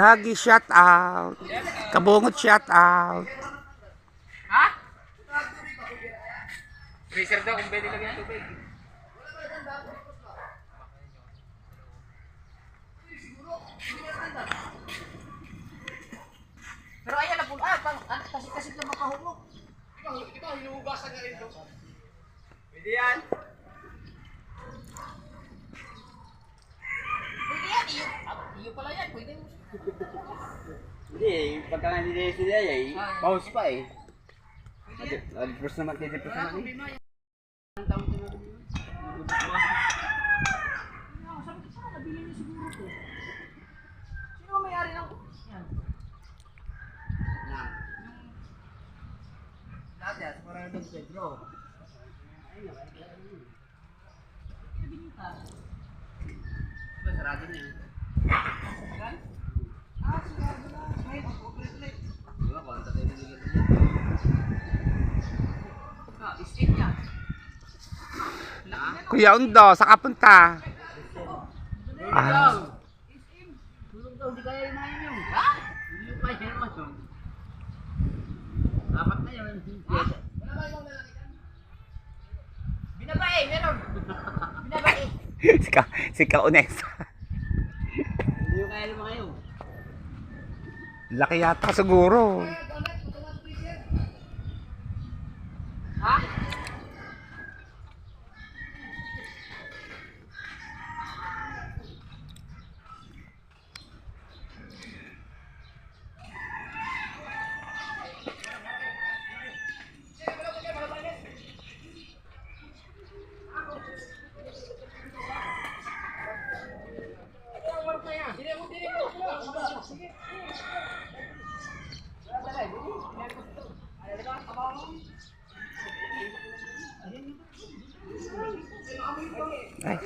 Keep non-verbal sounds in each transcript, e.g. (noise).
Dagi shout out. Kabungot shout out. Ha? Freezer daw kung pwede lagyan ng tubig. Pero ayan na pula, pang ah, kasi kasi lang makahulog. Ikaw, ikaw hinuhugasan ka rin to. Pwede yan. Pwede yan, iyo. Ah, iyo pala yan, pwede Hindi, pagka nga nila sila eh, Ah. pause pa eh. Nag-press naman, nag-press Wala naman eh. Ah, Don Pedro. Diba, sarado na yun. Yan? Kuya Undo, sa kapunta. Ah. Dapat na yun. Binabae, meron. (laughs) Binabae. si ka, si Kaunes. Hindi ko kaya naman kayo. Laki yata siguro. Ay.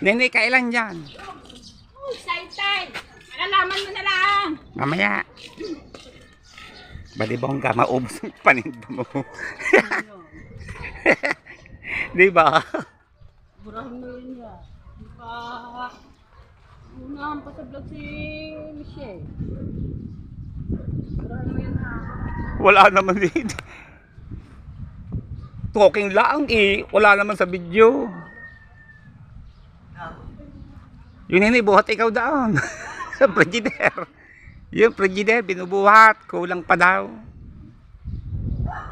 Nene, kailan yan? Excited! Malalaman mo na lang! Mamaya. Bali bongga, maubos ang paninda mo. (laughs) Di ba? Burahin mo yun niya. Di pa... Unahan pa sa vlog si Michelle. Burahin mo yun ha. Wala naman dito. Talking lang eh. Wala naman sa video. Yun nini, buhat ikaw doon. (laughs) Sa frigidaire. Yung frigidaire, binubuhat. Kulang pa daw.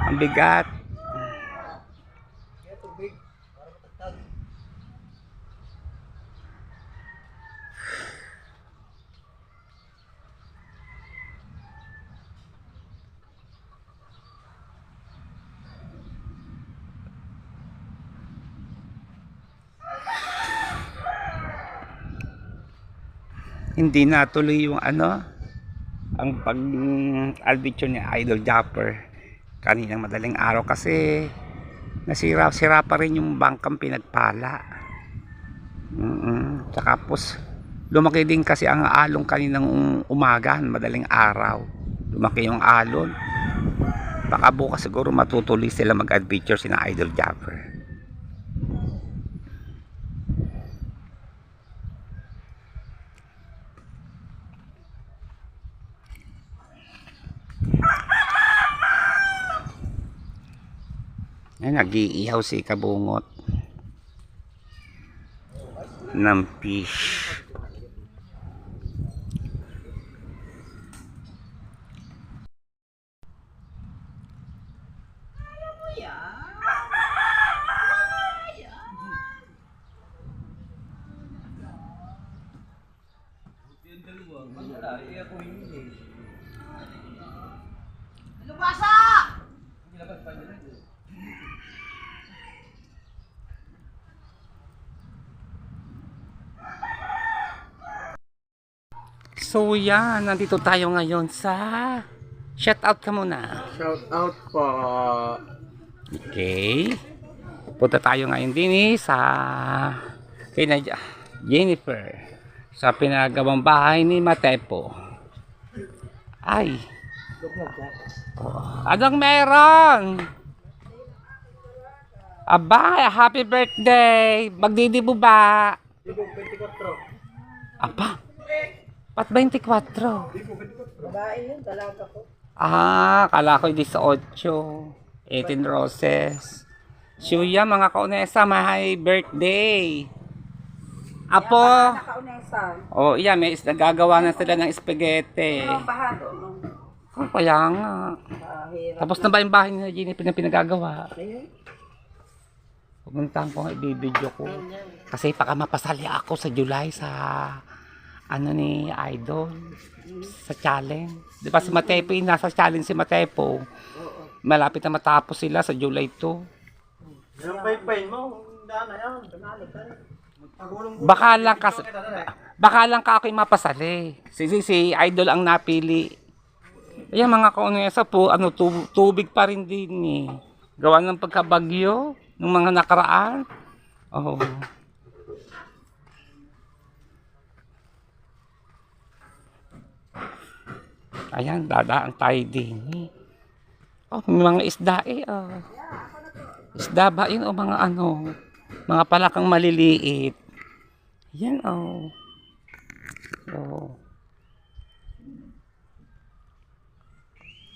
Ang bigat. Hindi natuloy yung ano ang pag albitro ni Idol Japper. Kaninang madaling araw kasi nasira-sira pa rin yung bangkang pinagpala. Mm -mm. tapos lumaki din kasi ang alon kaninang um- umaga madaling araw. Lumaki yung alon. Baka bukas siguro matutuloy sila mag-adventure sina Idol Japper Ay, si Kabungot ng fish. So yan, nandito tayo ngayon sa shout out ka muna. Shout out po. Okay. Punta tayo ngayon din eh, sa kina Jennifer sa pinagawang bahay ni Matepo. Ay. Oh, anong meron? Aba, happy birthday! Magdidibo ba? Dibo, 24. Aba, ba't 24? Babae yun, dalaga ko. Ah, kala ko 18. 18 roses. Shuya, mga kaunesa, may birthday. Apo. Oh, iya, may is- nagagawa na sila ng spaghetti. Ang bahado. Oh, kaya nga. Tapos na ba yung bahay ni Jenny na pinagagawa? Pumuntahan ko nga, ibibidyo ko. Kasi baka mapasali ako sa July sa ano ni Idol sa challenge. Di ba si Matepo nasa challenge si Matepo? Malapit na matapos sila sa July 2. Yung pay-pay mo, daan na yan. Baka lang kasi baka lang ka ako yung mapasali. Si, si, si Idol ang napili. Ayan mga kaunesa po, ano, tu- tubig pa rin din eh. Gawa ng pagkabagyo ng mga nakaraan. Oh. Ayan, dadaan tayo din eh. Oh, may mga isda eh. Oh. Isda ba yun o mga ano? Mga palakang maliliit. Yan oh. Oh.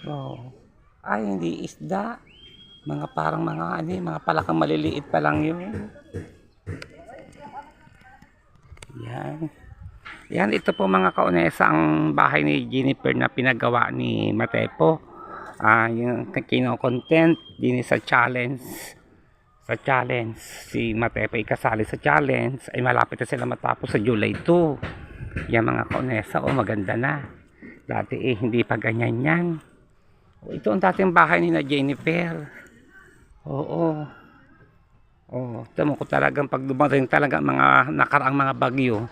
Oh. Ay, hindi isda. Mga parang mga ano, eh, mga palakang maliliit pa lang yun. Yan. Yan, ito po mga kaunesa ang bahay ni Jennifer na pinagawa ni Matepo. Ah, yung kino-content din sa challenge sa challenge. Si Matepo ay kasali sa challenge ay malapit na sila matapos sa July 2. Yan mga kaunesa, oh maganda na. Dati eh, hindi pa ganyan yan. Oh, ito ang dating bahay ni na Jennifer. Oo. Oh, tamo ko talagang pag dumating talaga mga nakaraang mga bagyo,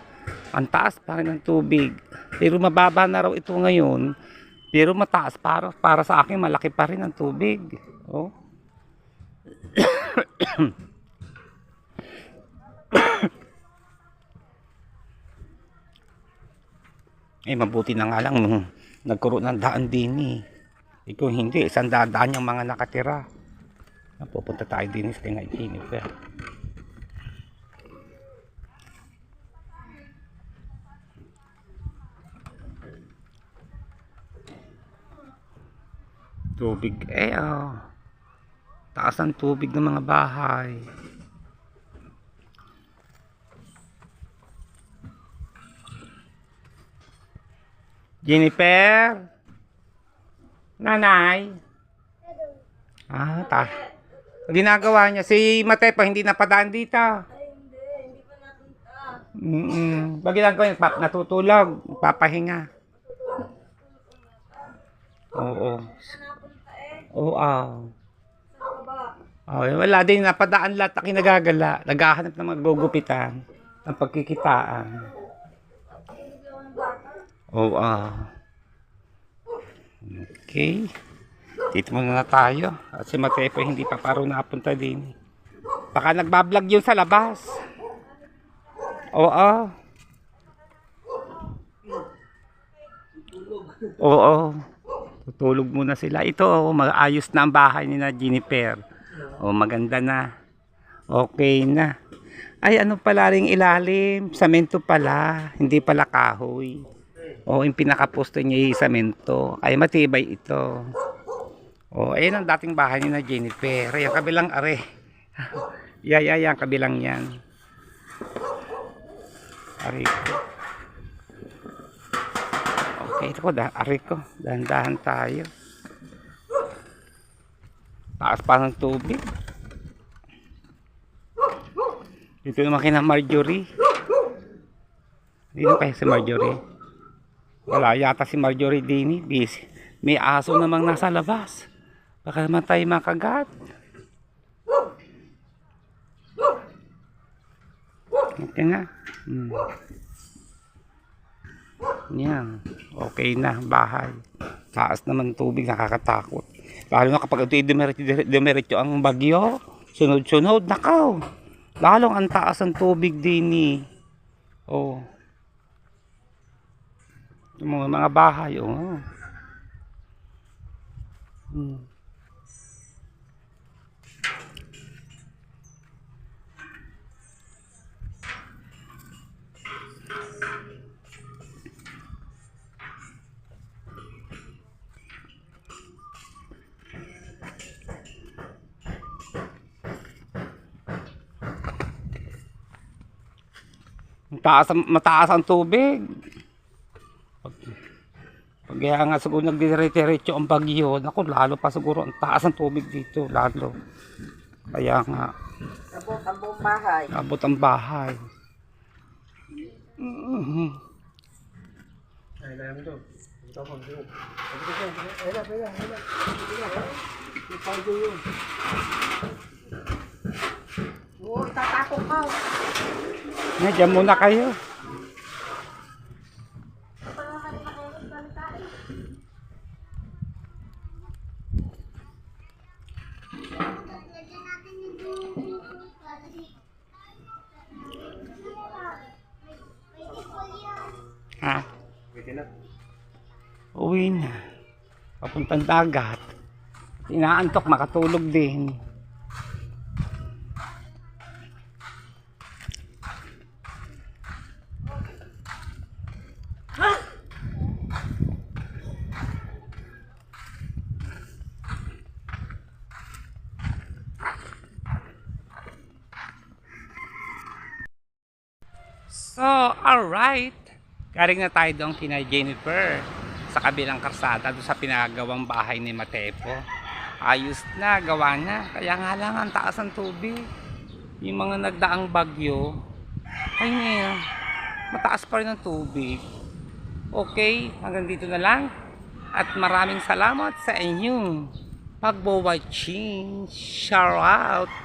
ang taas pa rin ng tubig. Pero mababa na raw ito ngayon. Pero mataas para para sa akin malaki pa rin ang tubig. Oh. (coughs) eh mabuti na nga lang nung nagkaroon ng daan din eh. Ikaw hindi, isang dadaan yung mga nakatira. Pupunta tayo din sa kay Jennifer. Tubig eh oh. Taas ang tubig ng mga bahay. Jennifer? Nanay? Ah, ta. Ginagawa niya. Si Matepa hindi napadaan dito. Mm -mm. Pag ginagawa niya, pap, natutulog. Papahinga. Oo. Oo, ah. Oh, wala din napadaan lahat na kinagagala. Naghahanap ng magugupitan ng pagkikitaan. Oo, ah. Okay. Dito muna na tayo. At si Matepo hindi pa paro napunta din. Baka nagbablog yun sa labas. Oo. Oo. Tutulog muna sila. Ito, oh, maayos na ang bahay ni na Jennifer. O, maganda na. Okay na. Ay, ano pala ring ilalim? Samento pala. Hindi pala kahoy. O, yung pinakaposto niya yung samento. Ay, matibay ito. O, ayun ang dating bahay ni na Jennifer. Yung kabilang are. (laughs) yeah, yeah, yeah, kabilang yan. Are ko. Ito ko, are ko. Dahan-dahan tayo. Taas pa ng tubig. Dito naman kina Marjorie. Dito kaya si Marjorie. Wala yata si Marjorie din eh. Busy. May aso namang nasa labas. Baka naman tayo makagat. Okay nga. Hmm. Yan. Okay na. Bahay. Taas naman tubig. Nakakatakot. Lalo na kapag ito dumiretso ang bagyo. Sunod-sunod. Nakaw. Lalong ang taas ang tubig din eh. Oh. Yung mga, mga bahay. Oh. Hmm. Mataas, mataas ang tubig. Pag, kaya nga siguro nagdire-diretso ang bagyo, naku, lalo pa siguro ang taas ang tubig dito, lalo. Kaya nga, Abot ang buong bahay. abot ang bahay. Mhm. Oo, tatapok ka. Nga, dyan muna kayo. Ha? Uwi na. Papuntang dagat. Inaantok, makatulog din. So, alright. Galing na tayo doon kina Jennifer sa kabilang karsada doon sa pinagawang bahay ni Matepo. Ayos na, gawa na. Kaya nga lang ang taas ng tubig. Yung mga nagdaang bagyo, ay ngayon, mataas pa rin ang tubig. Okay, hanggang dito na lang. At maraming salamat sa inyong pagbo-watching. Shout out!